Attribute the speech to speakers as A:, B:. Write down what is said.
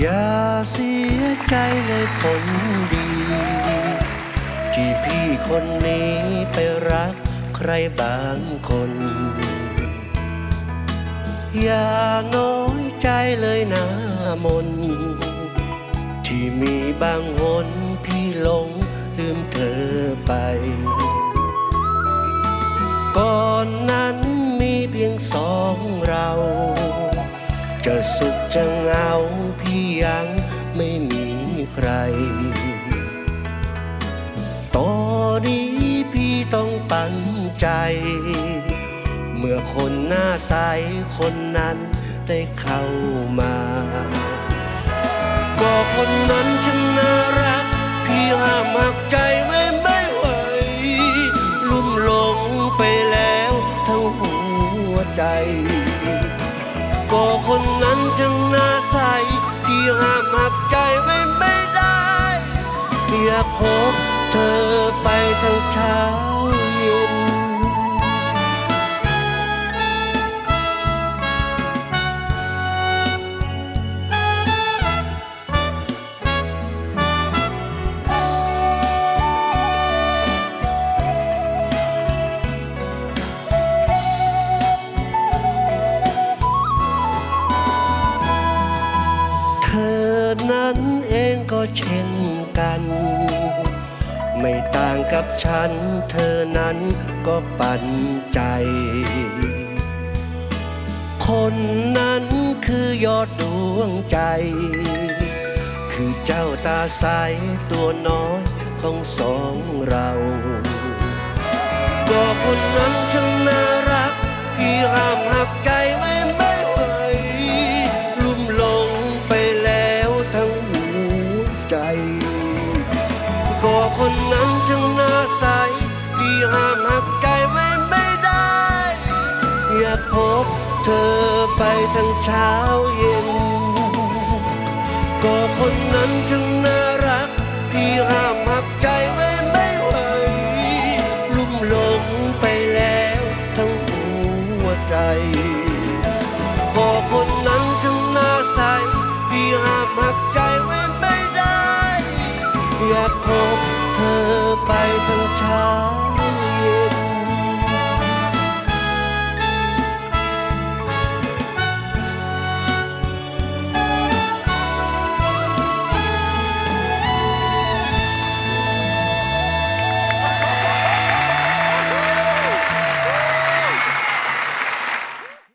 A: อย่าเสียใจเลยคนดี ที่พี่คนนี้ไปรักใครบางคน อย่าน้อยใจเลยนะมน ที่มีบางหนพี่หลงลืมเธอไป ก่อนนั้นมีเพียงสองเรา จะสุขจะเหงาพี่ยังไม่มีใครตอนนี้พี่ต้องปันใจ เมื่อคนหน้าใสคนนั้นได้เข้ามา ก็คนนั้นช่างน่ารัก พี่ห้ามหักใจไม่ไม่ไหว ลุ่มหลงไปแล้วทั้งหัวใจ ใสที่ห้ามหักใจไม่ไม่ได้อยากพบเธอไปทั้งชา เช่นกัน ไม่ต่างกับฉัน เธอนั้นก็ปันใจ คนนั้นคือยอดดวงใจ คือเจ้าตาใสตัวน้อยของสองเราก็คนนั้นช่างน่ารัก พี่ห้ามหักใจไม่ นนั้นจึงน่าใสพี่ห้ามหักใจไว้ไม่ได้ อยากพบเธอไปทั้งเช้าเย็น ก็คนนั้นจึงน่า